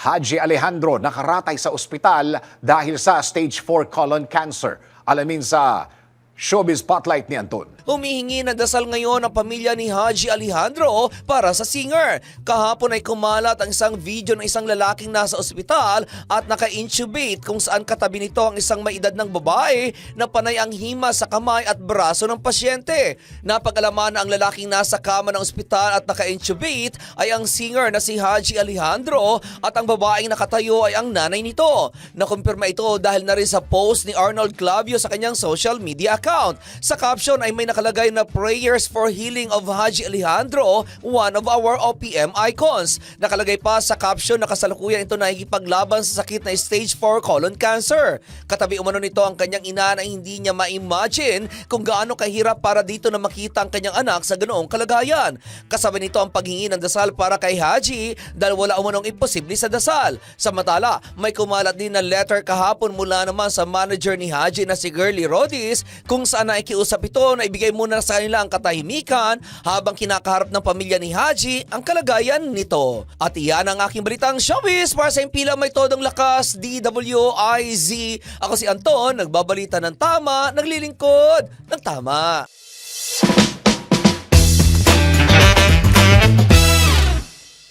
Haji Alejandro nakaratay sa ospital dahil sa stage 4 colon cancer. Alamin sa Showbiz Spotlight ni Anton. Humihingi ng dasal ngayon ang pamilya ni Haji Alejandro para sa singer. Kahapon ay kumalat ang isang video ng isang lalaking nasa ospital at naka-intubate kung saan katabi nito ang isang maedad ng babae na panay ang hima sa kamay at braso ng pasyente. Napag-alaman na ang lalaking nasa kama ng ospital at naka-intubate ay ang singer na si Haji Alejandro at ang babaeng nakatayo ay ang nanay nito. Nakumpirma ito dahil na rin sa post ni Arnold Clavio sa kanyang social media account. Sa caption ay may nakalagay na prayers for healing of Haji Alejandro, one of our OPM icons. Nakalagay pa sa caption na kasalukuyan ito nakikipaglaban sa sakit na stage 4 colon cancer. Katabi umano nito ang kanyang ina na hindi niya ma-imagine kung gaano kahirap para dito na makita ang kanyang anak sa ganoong kalagayan. Kasabay nito ang paghingi ng dasal para kay Haji dahil wala umanong imposible sa dasal. Samantala, may kumalat din na letter kahapon mula naman sa manager ni Haji na si Girlie Rodis kung saan nakikiusap ito na ibigay muna sa kanila ang katahimikan habang kinakaharap ng pamilya ni Haji ang kalagayan nito. At iyan ang aking balitang showbiz para sa impila may todong lakas DWIZ. Ako si Anton, nagbabalita ng tama, naglilingkod ng tama.